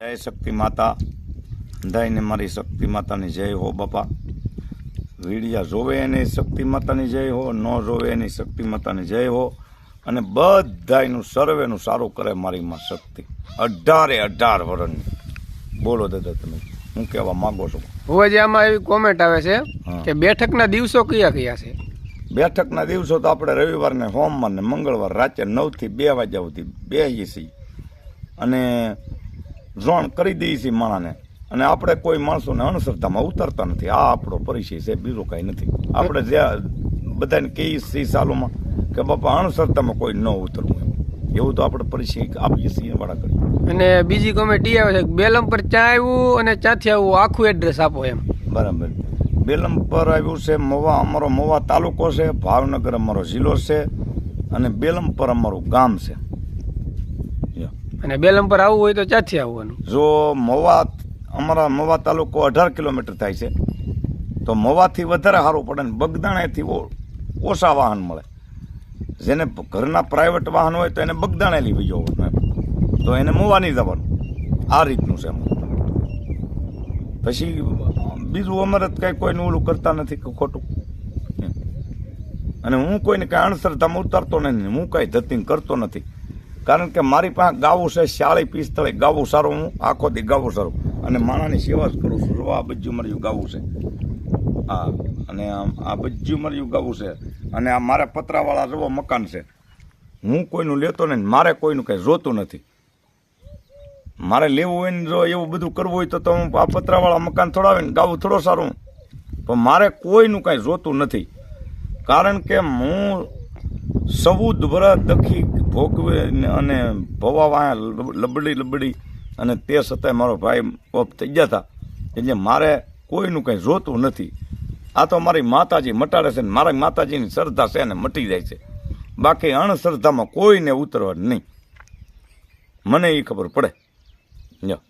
જય શક્તિ માતા. અંધાઈને મારી શક્તિ માતાની જય હો બાપા. વીડિયા જોવે એની શક્તિ માતાની જય હો ન જોવે એની શક્તિ માતાની જય હો. અને બધાનું સર્વેનું સારું કરે મારી માં શક્તિ. અઢારે અઢાર વર્ષની બોલો દાદા તમે હું કહેવા માંગો છો? હવે જે આમાં એવી કોમેન્ટ આવે છે કે બેઠકના દિવસો કયા કયા છે? બેઠકના દિવસો તો આપણે રવિવારને સોમવાર ને મંગળવાર રાત્રે નવથી બે વાગ્યા સુધી બે છીએ. અને ઝોણ કરી દઈએ છીએ માણાને. અને આપણે કોઈ માણસોને અંધશ્રદ્ધામાં ઉતરતા નથી. આ આપણો પરિચય છે બીજું કાંઈ નથી. આપણે જ્યાં બધાને કહીએ છીએ સાલોમાં કે બાપા અણસરતામાં કોઈ ન ઉતરવું એવું તો આપણે પરિચય આપીએ છીએ વાળા કરી અને બીજી કોમેન્ટ એ આવે છે બેલમ પર ચા આવ્યું અને ચાથી આવું આખું એડ્રેસ આપો એમ. બરાબર. બેલમ પર આવ્યું છે મવા અમારો મવા તાલુકો છે ભાવનગર અમારો જિલ્લો છે અને બેલમ પર અમારું ગામ છે. અને બેલમ પર આવવું હોય તો ચાથી આવવાનું? જો મવા અમારા મવા તાલુકો અઢાર કિલોમીટર થાય છે, તો મવાથી વધારે સારું પડે ને બગદાણેથી ઓછા વાહન મળે. જેને ઘરના પ્રાઇવેટ વાહન હોય તો એને બગદાણે લઈ જવું તો એને મોવા નહીં જવાનું. આ રીતનું છે. પછી બીજું અમારે કાંઈ કોઈનું ઓલું કરતા નથી કે ખોટું. અને હું કોઈને કાંઈ અણસરતામાં ઉતારતો નથી હું કાંઈ ધતિંગ કરતો નથી. કારણ કે મારી પાસે ગાવું છે, શાળી પિસ્તળે, ગાવું સારું હું આખો દી ગાવું સારું. અને માણાની સેવા જ કરું છું. જો આ બજ્જુ માર્યું ગાવું છે. હા, અને આ બજ્જુ મર્યું ગાવું છે. અને આ મારા પતરાવાળા જેવો મકાન છે. હું કોઈનું લેતો નહીં, મારે કોઈનું કંઈ જોતું નથી. મારે લેવું હોય ને જો એવું બધું કરવું હોય તો તો હું આ પતરાવાળા મકાન થોડાવે ને ગાવું થોડો સારું. પણ મારે કોઈનું કાંઈ જોતું નથી. કારણ કે હું ચૌદ વર્ષ દખી ભોગવે અને ભવા વાયા લબડી લબડી અને તે છતાંય મારો ભાઈ ઓફ થઈ ગયા હતા. એટલે મારે કોઈનું કંઈ જોતું નથી. આ તો મારી માતાજી મટાડે છે ને મારી માતાજીની શ્રદ્ધા છે ને મટી જાય છે. બાકી અણશ્રદ્ધામાં કોઈને ઉતરવા નહીં. મને એ ખબર પડે. લ્યો.